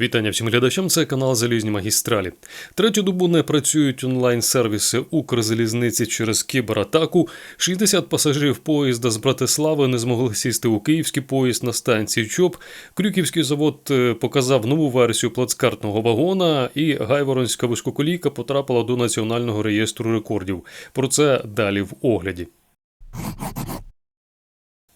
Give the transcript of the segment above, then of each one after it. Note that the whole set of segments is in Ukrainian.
Вітання всім глядачам. Це канал Залізні магістралі. Третю добу не працюють онлайн-сервіси Укрзалізниці через кібератаку. 60 пасажирів поїзда з Братислави не змогли сісти у київський поїзд на станції ЧОП. Крюківський завод е, показав нову версію плацкартного вагона, і Гайворонська висококолійка потрапила до національного реєстру рекордів. Про це далі в огляді.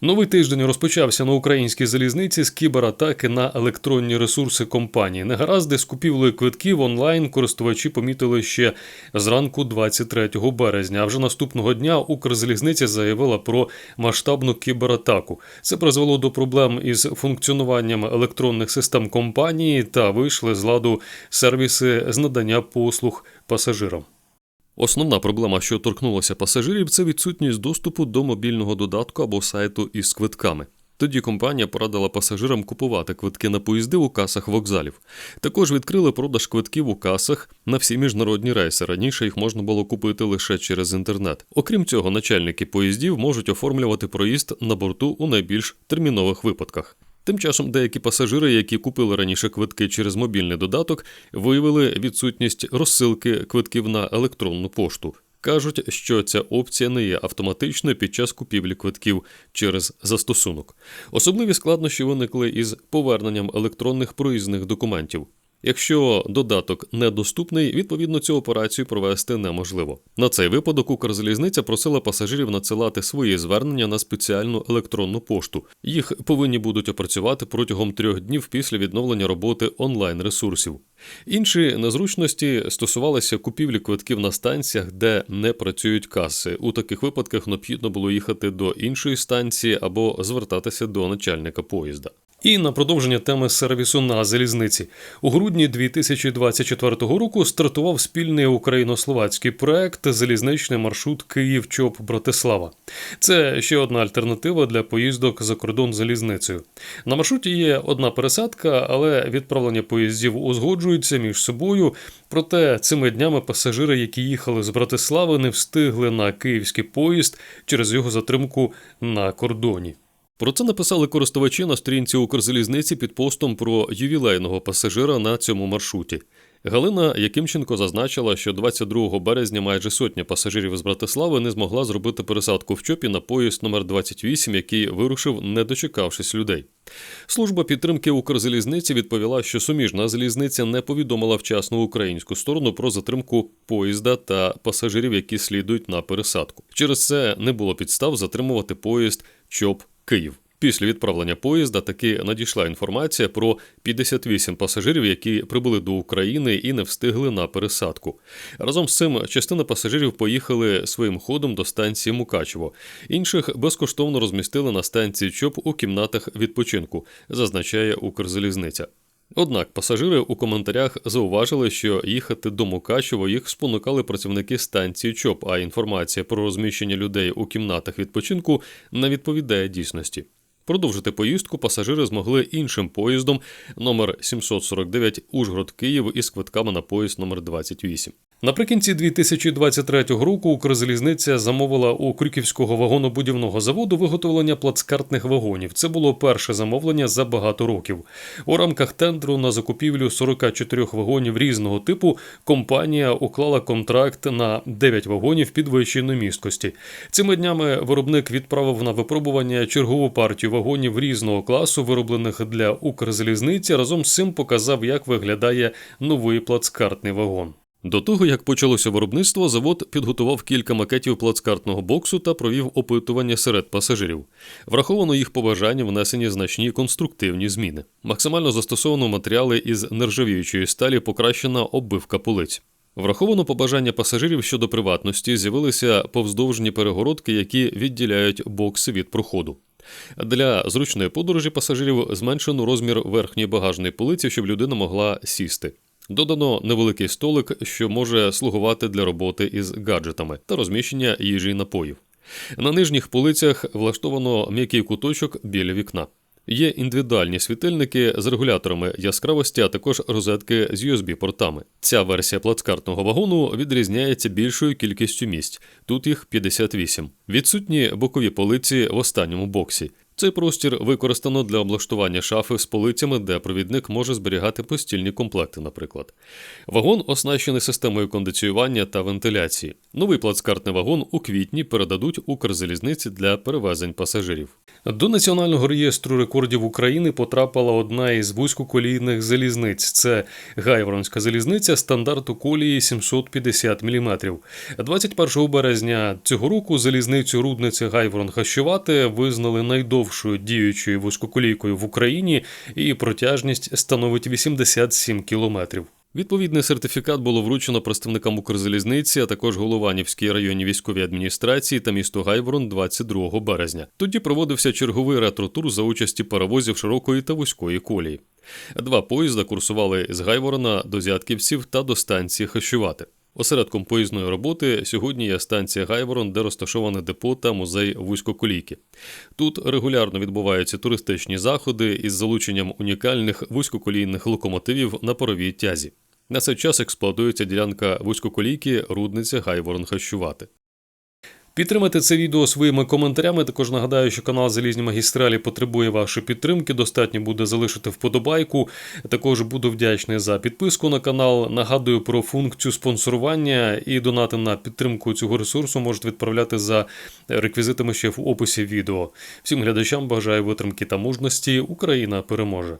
Новий тиждень розпочався на українській залізниці з кібератаки на електронні ресурси компанії. Негаразди з купівлею квитків онлайн користувачі помітили ще зранку 23 березня. А вже наступного дня Укрзалізниця заявила про масштабну кібератаку. Це призвело до проблем із функціонуванням електронних систем компанії та вийшли з ладу сервіси з надання послуг пасажирам. Основна проблема, що торкнулася пасажирів, це відсутність доступу до мобільного додатку або сайту із квитками. Тоді компанія порадила пасажирам купувати квитки на поїзди у касах вокзалів. Також відкрили продаж квитків у касах на всі міжнародні рейси. Раніше їх можна було купити лише через інтернет. Окрім цього, начальники поїздів можуть оформлювати проїзд на борту у найбільш термінових випадках. Тим часом деякі пасажири, які купили раніше квитки через мобільний додаток, виявили відсутність розсилки квитків на електронну пошту. Кажуть, що ця опція не є автоматичною під час купівлі квитків через застосунок. Особливі складнощі виникли із поверненням електронних проїзних документів. Якщо додаток недоступний, відповідно цю операцію провести неможливо. На цей випадок Укрзалізниця просила пасажирів надсилати свої звернення на спеціальну електронну пошту. Їх повинні будуть опрацювати протягом трьох днів після відновлення роботи онлайн ресурсів. Інші незручності стосувалися купівлі квитків на станціях, де не працюють каси. У таких випадках необхідно було їхати до іншої станції або звертатися до начальника поїзда. І на продовження теми сервісу на залізниці у грудні 2024 року стартував спільний україно-словацький проект Залізничний маршрут Київ чоп Братислава. Це ще одна альтернатива для поїздок за кордон залізницею. На маршруті є одна пересадка, але відправлення поїздів узгоджуються між собою. Проте цими днями пасажири, які їхали з Братислави, не встигли на київський поїзд через його затримку на кордоні. Про це написали користувачі на сторінці Укрзалізниці під постом про ювілейного пасажира на цьому маршруті. Галина Якимченко зазначила, що 22 березня майже сотня пасажирів з Братислави не змогла зробити пересадку в чопі на поїзд номер 28 який вирушив, не дочекавшись людей. Служба підтримки Укрзалізниці відповіла, що суміжна залізниця не повідомила вчасно українську сторону про затримку поїзда та пасажирів, які слідують на пересадку. Через це не було підстав затримувати поїзд ЧОП Київ. Після відправлення поїзда таки надійшла інформація про 58 пасажирів, які прибули до України і не встигли на пересадку. Разом з цим частина пасажирів поїхали своїм ходом до станції Мукачево. Інших безкоштовно розмістили на станції ЧОП у кімнатах відпочинку, зазначає Укрзалізниця. Однак пасажири у коментарях зауважили, що їхати до Мукачево їх спонукали працівники станції ЧОП, а інформація про розміщення людей у кімнатах відпочинку не відповідає дійсності. Продовжити поїздку пасажири змогли іншим поїздом номер 749 Ужгород Київ із квитками на поїзд номер 28. Наприкінці 2023 року Укрзалізниця замовила у Крюківського вагонобудівного заводу виготовлення плацкартних вагонів. Це було перше замовлення за багато років. У рамках тендеру на закупівлю 44 вагонів різного типу компанія уклала контракт на 9 вагонів підвищеної місткості. Цими днями виробник відправив на випробування чергову партію вагонів різного класу, вироблених для Укрзалізниці. Разом з цим показав, як виглядає новий плацкартний вагон. До того, як почалося виробництво, завод підготував кілька макетів плацкартного боксу та провів опитування серед пасажирів. Враховано їх побажання внесені значні конструктивні зміни. Максимально застосовано матеріали із нержавіючої сталі, покращена оббивка полиць. Враховано побажання пасажирів щодо приватності, з'явилися повздовжні перегородки, які відділяють бокси від проходу. Для зручної подорожі пасажирів зменшено розмір верхньої багажної полиці, щоб людина могла сісти. Додано невеликий столик, що може слугувати для роботи із гаджетами та розміщення їжі і напоїв. На нижніх полицях влаштовано м'який куточок біля вікна. Є індивідуальні світильники з регуляторами яскравості, а також розетки з USB-портами. Ця версія плацкартного вагону відрізняється більшою кількістю місць. Тут їх 58. Відсутні бокові полиці в останньому боксі. Цей простір використано для облаштування шафи з полицями, де провідник може зберігати постільні комплекти, наприклад. Вагон оснащений системою кондиціювання та вентиляції. Новий плацкартний вагон у квітні передадуть Укрзалізниці для перевезень пасажирів. До Національного реєстру рекордів України потрапила одна із вузькоколійних залізниць. Це Гайворонська залізниця стандарту колії 750 мм. 21 березня цього року залізницю рудниця Гайворон Хащувате визнали найдовшою діючою вузькоколійкою в Україні, і протяжність становить 87 кілометрів. Відповідний сертифікат було вручено представникам Укрзалізниці, а також Голованівській районній військовій адміністрації та місту Гайворон 22 березня. Тоді проводився черговий ретро-тур за участі паровозів широкої та вузької колії. Два поїзда курсували з Гайворона до Зятківців та до станції Хащувати. Осередком поїзної роботи сьогодні є станція Гайворон, де розташоване депо та музей вузькоколійки. Тут регулярно відбуваються туристичні заходи із залученням унікальних вузькоколійних локомотивів на паровій тязі. На цей час експлуатується ділянка вузькоколійки Рудниця Гайворон Хащувати. Підтримайте це відео своїми коментарями. Також нагадаю, що канал Залізні магістралі потребує вашої підтримки. Достатньо буде залишити вподобайку. Також буду вдячний за підписку на канал. Нагадую про функцію спонсорування і донати на підтримку цього ресурсу можете відправляти за реквізитами ще в описі відео. Всім глядачам бажаю витримки та мужності. Україна переможе.